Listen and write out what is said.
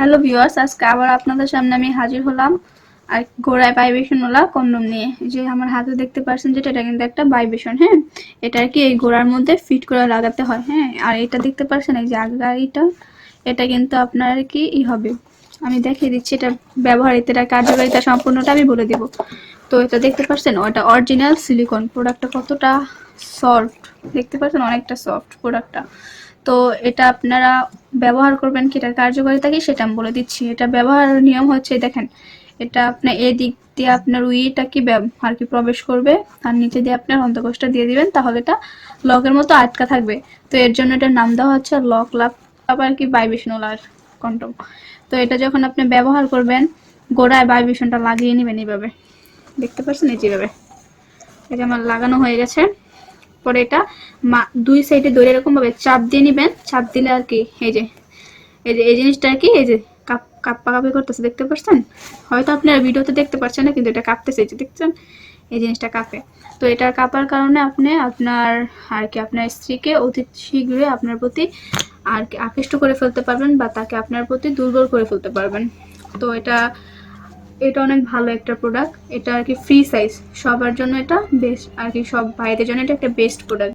Hello viewers, আজকে আবার আপনাদের সামনে আমি হাজির হলাম আর গোড়ায় বাইবেশনওয়ালা কন্ডম নিয়ে। যে আমার হাতে দেখতে পাচ্ছেন যেটা, এটা কিন্তু একটা বাইবেশন হ্যাঁ? এটা আর কি এই গোড়ার মধ্যে ফিট করে লাগাতে হয় হ্যাঁ? আর এটা দেখতে পাচ্ছেন, এই যে আগারিটা এটা কিন্তু আপনার আর কি ই হবে। আমি দেখিয়ে দিচ্ছি, এটা ব্যবহার ব্যবহারিতা কার্যকারিতা সম্পূর্ণটা আমি বলে দেব। তো এটা দেখতে পাচ্ছেন, ওটা অরিজিনাল সিলিকন প্রোডাক্টটা কতটা সফট দেখতে পাচ্ছেন, অনেকটা সফট প্রোডাক্টটা তো এটা আপনারা ব্যবহার করবেন কি এটার কার্যকারিতা কি সেটা আমি বলে দিচ্ছি। এটা ব্যবহার নিয়ম হচ্ছে, দেখেন, এটা আপনার এদিক দিয়ে আপনার উইটা কি আর কি প্রবেশ করবে, আর নিচে দিয়ে আপনার অন্তকোষটা দিয়ে দিবেন, তাহলে এটা লকের মতো আটকা থাকবে। তো এর জন্য এটার নাম দেওয়া হচ্ছে লক লাভ, আবার কি বাইবেশনোলার কন্ডম তো এটা যখন আপনি ব্যবহার করবেন, গোড়ায় বাইবেশনটা লাগিয়ে নেবেন এইভাবে। দেখতে পাচ্ছেন এই যেভাবে এটা আমার লাগানো হয়ে গেছে। পরে এটা দুই সাইডে দড়ি এরকম ভাবে চাপ দিয়ে নিবেন। চাপ দিলে আর কি, এই যে এই যে, এই জিনিসটা আর কি, এই যে কাপ, কাপ্পা কাপি করতেছে, দেখতে পাচ্ছেন হয়তো আপনারা ভিডিওতে দেখতে পাচ্ছেন না, কিন্তু এটা কাঁপতেছে, এই যে, দেখছেন? এই জিনিসটা কাঁপে। তো এটা কাঁপার কারণে আপনি আপনার, আর কি, আপনার স্ত্রীকে অতি শীঘ্রই আপনার প্রতি আর কি, আকৃষ্ট করে ফেলতে পারবেন বা তাকে আপনার প্রতি দুর্বল করে ফেলতে পারবেন। তো এটা এটা অনেক ভালো একটা প্রোডাক্ট এটা আর কি ফ্রি সাইজ সবার জন্য এটা বেস্ট আর কি সব ভাইদের জন্য এটা একটা বেস্ট প্রোডাক্ট